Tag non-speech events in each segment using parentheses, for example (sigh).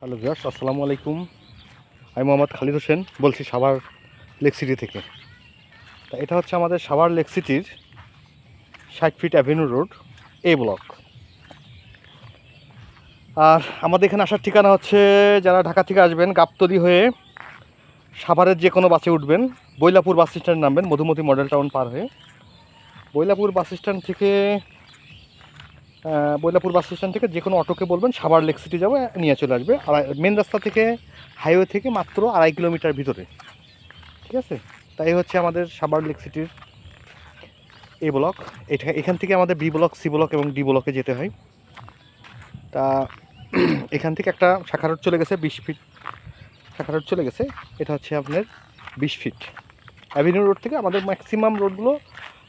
Hello viewers, আসসালামু আলাইকুম। আমি মোহাম্মদ খালিদ হোসেন, বলছি সাভার লেক সিটি থেকে। তা এটা হচ্ছে আমাদের সাভার লেক সিটির ষাট feet avenue road, A block. আর আমাদের এখানে আসার ঠিকানা হচ্ছে, যারা ঢাকা থেকে আসবেন, গাবতলি হয়ে সাভারের যে কোনো বাসে উঠবেন। বৈলাপুর বাস স্ট্যান্ড নামবেন, মধুমতি মডেল টাউন পার হয়ে। বৈলাপুর বাস স্ট্যান্ড থেকে বৈলাপুর বাস স্টেশন থেকে যে কোনো অটোকে বলবেন সাবার লেক সিটি যাব, নিয়ে চলে আসবে। আর মেন রাস্তা থেকে হাইওয়ে থেকে মাত্র আড়াই কিলোমিটার ভিতরে। ঠিক আছে? তাই হচ্ছে আমাদের সাবার লেক সিটির এ ব্লক এটা এখান থেকে আমাদের বি ব্লক সি ব্লক এবং ডি ব্লকে যেতে হয়। তা (clears throat) এখান থেকে একটা শাখা রোড চলে গেছে, বিশ ফিট শাখা রোড চলে গেছে। এটা হচ্ছে আপনার বিশ ফিট অ্যাভিনিউ রোড থেকে আমাদের ম্যাক্সিমাম রোডগুলো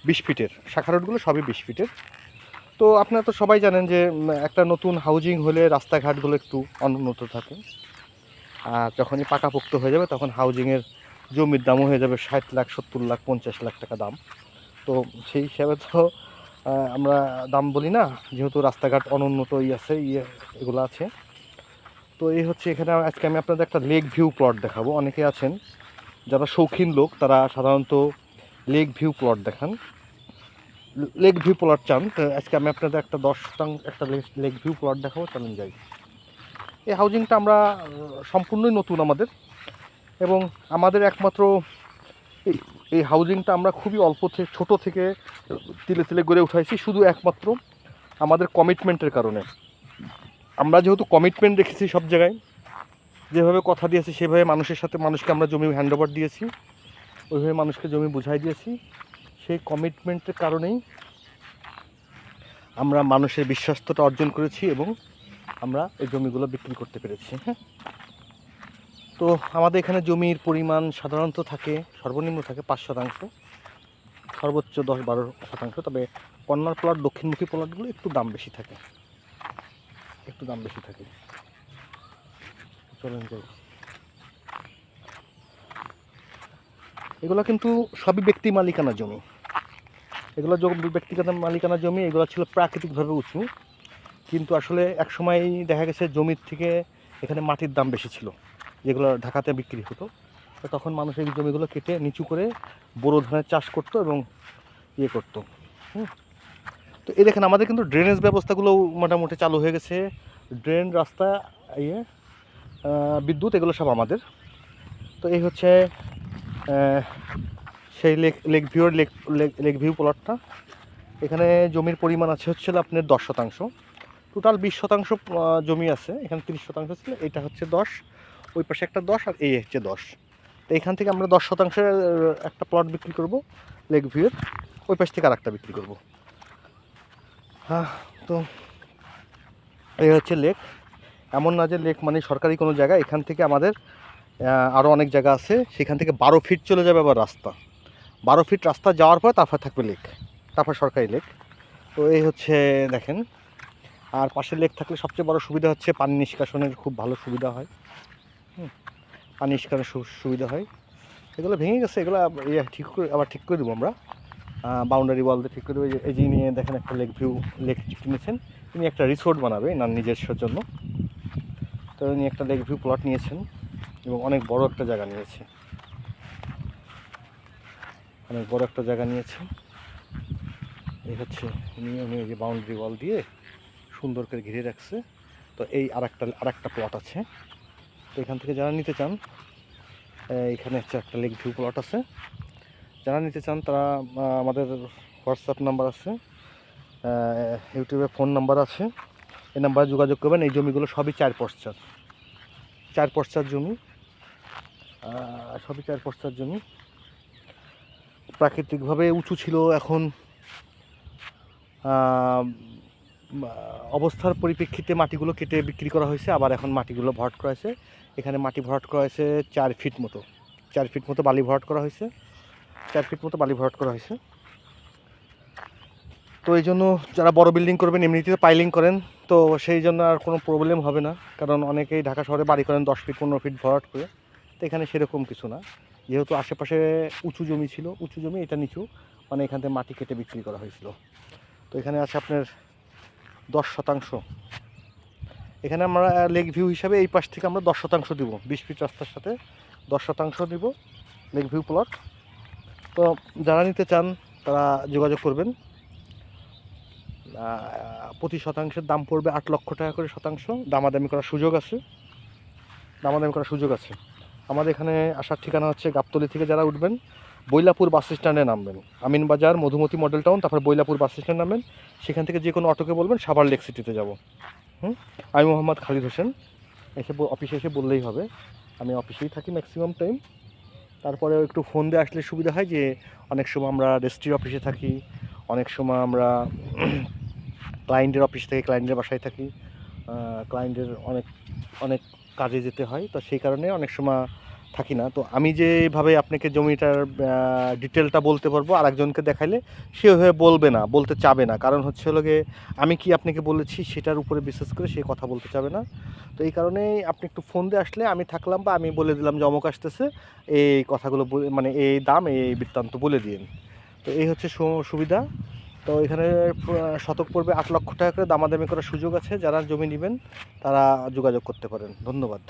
বিশ ফিটের শাখা রোডগুলো সবই বিশ ফিটের তো আপনারা তো সবাই জানেন যে একটা নতুন হাউজিং হলে রাস্তাঘাটগুলো একটু অনুন্নত থাকে। আর যখনই পাকাপোক্ত হয়ে যাবে তখন হাউজিংয়ের জমির দামও হয়ে যাবে ষাট লাখ, সত্তর লাখ, পঞ্চাশ লাখ টাকা দাম। তো সেই হিসাবে তো আমরা দাম বলি না, যেহেতু রাস্তাঘাট অনুন্নত ই আছে ইয়ে এগুলো আছে। তো এই হচ্ছে এখানে আজকে আমি আপনাদের একটা লেক ভিউ প্লট দেখাবো। অনেকে আছেন যারা শৌখিন লোক, তারা সাধারণত লেক ভিউ প্লট দেখান। লেক ভিউ প্লট চান আজকে আমি আপনাদের একটা দশ শতাংশ একটা লেক ভিউ প্লট দেখাবো চলেন যাই। এই হাউজিংটা আমরা সম্পূর্ণই নতুন আমাদের এবং আমাদের একমাত্র এই হাউজিংটা আমরা খুবই অল্প থেকে ছোটো থেকে তিলে তিলে গড়ে উঠাইছি, শুধু একমাত্র আমাদের কমিটমেন্টের কারণে। আমরা যেহেতু কমিটমেন্ট রেখেছি সব জায়গায়, যেভাবে কথা দিয়েছি, সেভাবে মানুষের সাথে, মানুষকে আমরা জমি হ্যান্ড ওভার দিয়েছি, ওইভাবে মানুষকে জমি বুঝাই দিয়েছি। সেই কমিটমেন্টের কারণেই আমরা মানুষের বিশ্বস্ততা অর্জন করেছি এবং আমরা এই জমিগুলো বিক্রি করতে পেরেছি হ্যাঁ? তো আমাদের এখানে জমির পরিমাণ সাধারণত থাকে, সর্বনিম্ন থাকে পাঁচ শতাংশ, সর্বোচ্চ দশ বারো শতাংশ, তবে কন্যার প্লট, দক্ষিণমুখী প্লটগুলো একটু দাম বেশি থাকে, একটু দাম বেশি থাকে। চলেন যাই এগুলো কিন্তু সবই ব্যক্তি মালিকানা জমি। এগুলো জমি ব্যক্তিগত মালিকানা জমি, এগুলো ছিল প্রাকৃতিকভাবে উঁচু। কিন্তু আসলে এক সময় দেখা গেছে জমির থেকে এখানে মাটির দাম বেশি ছিল, যেগুলো ঢাকাতে বিক্রি হতো। তো তখন মানুষ এই জমিগুলো কেটে নিচু করে বড়ো ধানের চাষ করতো এবং ইয়ে করতো। তো এই দেখেন, আমাদের কিন্তু ড্রেনেজ ব্যবস্থাগুলো মোটামুটি চালু হয়ে গেছে। ড্রেন রাস্তা ইয়ে বিদ্যুৎ, এগুলো সব আমাদের। তো এই হচ্ছে সেই লেক লেক ভিউর লেক লেক ভিউ প্লটটা এখানে জমির পরিমাণ আছে হচ্ছে আপনার দশ শতাংশ। টোটাল বিশ শতাংশ জমি আছে, এখানে তিরিশ শতাংশ ছিল, এটা হচ্ছে দশ, ওই পাশে একটা দশ আর এই হচ্ছে দশ। তো এখান থেকে আমরা দশ শতাংশের একটা প্লট বিক্রি করব, লেক ভিউয়ের ওই পাশ থেকে আর একটা বিক্রি করব। হ্যাঁ তো এই হচ্ছে লেক। এমন না যে লেক মানে সরকারি কোনো জায়গা, এখান থেকে আমাদের আরও অনেক জায়গা আছে, সেখান থেকে বারো ফিট চলে যাবে আবার রাস্তা। বারো ফিট রাস্তা যাওয়ার পর তারপর থাকবে লেক তারপর সরকারি লেক তো এই হচ্ছে দেখেন, আর পাশে লেক থাকলে সবচেয়ে বড় সুবিধা হচ্ছে পানি নিষ্কাশনের খুব ভালো সুবিধা হয়। পানি নিষ্কাশনের সুবিধা হয়। এগুলো ভেঙে গেছে, এগুলো ইয়ে ঠিক করে, আবার ঠিক করে দেবো আমরা। বাউন্ডারি ওয়াল দিয়ে ঠিক করে দেবো। এই যে- নিয়ে দেখেন একটা লেক ভিউ লেক কিনেছেন। তিনি একটা রিসোর্ট বানাবে না নিজস্বর জন্য। তো উনি একটা লেক ভিউ প্লট নিয়েছেন এবং অনেক বড় একটা জায়গা নিয়েছে। অনেক বড় একটা জায়গা নিয়েছে। এই হচ্ছে নিয়ে উনি যে বাউন্ডারি ওয়াল দিয়ে সুন্দর করে ঘিরে রাখছে। তো এই আর একটা আর একটা প্লট আছে। তো এখান থেকে যারা নিতে চান এখানে হচ্ছে একটা লেক ভিউ প্লট আছে। যারা নিতে চান, তারা আমাদের হোয়াটসঅ্যাপ নাম্বার আছে ইউটিউবে ফোন নাম্বার আছে। এই নাম্বারে যোগাযোগ করবেন, এই জমিগুলো সবই চার পশ্চাৎ। চার পশ্চাৎ জমি সবই চার পশ্চাৎ জমি। প্রাকৃতিকভাবে উঁচু ছিল, এখন অবস্থার পরিপ্রেক্ষিতে মাটিগুলো কেটে বিক্রি করা হয়েছে, আবার এখন মাটিগুলো ভরাট করা হয়েছে। এখানে মাটি ভরাট করা হয়েছে চার ফিট মতো, চার ফিট মতো বালি ভরাট করা হয়েছে, চার ফিট মতো বালি ভরাট করা হয়েছে। তো এই জন্য যারা বড় বিল্ডিং করবেন, এমনিতে পাইলিং করেন, তো সেই জন্য আর কোনো প্রবলেম হবে না, কারণ অনেকেই ঢাকা শহরে বাড়ি করেন দশ ফিট, পনেরো ফিট ভরাট করে, তো এখানে সেরকম কিছু না। যেহেতু আশেপাশে উঁচু জমি ছিল, উঁচু জমি, এটা নিচু। মানে এখান থেকে মাটি কেটে বিক্রি করা হয়েছিল। তো এখানে আছে আপনার দশ শতাংশ। এখানে আমরা লেক ভিউ হিসাবে এই পাশ থেকে আমরা দশ শতাংশ দিব। বিশ ফিট রাস্তার সাথে দশ শতাংশ দিব লেক ভিউ প্লট তো যারা নিতে চান, তারা যোগাযোগ করবেন। প্রতি শতাংশের দাম পড়বে আট লক্ষ টাকা করে শতাংশ। দামাদামি করার সুযোগ আছে। দামাদামি করার সুযোগ আছে। আমাদের এখানে আসার ঠিকানা হচ্ছে গাবতলি থেকে যারা উঠবেন, বৈলাপুর বাস স্ট্যান্ডে নামবেন। আমিনবাজার মধুমতি মডেল টাউন, তারপর বৈলাপুর বাস স্ট্যান্ড নামবেন। সেখান থেকে যে কোনো অটোকে বলবেন, সাভার লেক সিটিতে যাব। হুম? আমি মোহাম্মদ খালিদ হোসেন। এসে অফিসে এসে বললেই হবে। আমি অফিসেই থাকি ম্যাক্সিমাম টাইম তারপরে একটু ফোন দিয়ে আসলে সুবিধা হয় যে, অনেক সময় আমরা রেজিস্ট্রির অফিসে থাকি, অনেক সময় আমরা (clears throat) ক্লায়েন্টের অফিস থেকে ক্লায়েন্টের বাসায় থাকি। ক্লায়েন্টের অনেক অনেক কাজে যেতে হয়, তো সেই কারণে অনেক সময় থাকি না। তো আমি যেভাবে আপনাকে জমিটার ডিটেলটা বলতে পারব, আরেকজনকে দেখাইলে সে ওইভাবে বলবে না, বলতে চাবে না। কারণ হচ্ছে হলো গিয়ে, আমি কি আপনাকে বলেছি সেটার উপরে বিশেষ করে সে কথা বলতে চাবে না। তো এই কারণেই আপনি একটু ফোন দিয়ে আসলে আমি থাকলাম বা আমি বলে দিলাম, যে অমুক আসতেছে, এই কথাগুলো মানে এই দাম, এই বৃত্তান্ত বলে দিন তো এই হচ্ছে সুবিধা। তো এখানে শতক পড়বে আট লক্ষ টাকা করে দামাদামি করার সুযোগ আছে। যারা জমি নেবেন, তারা যোগাযোগ করতে পারেন। ধন্যবাদ।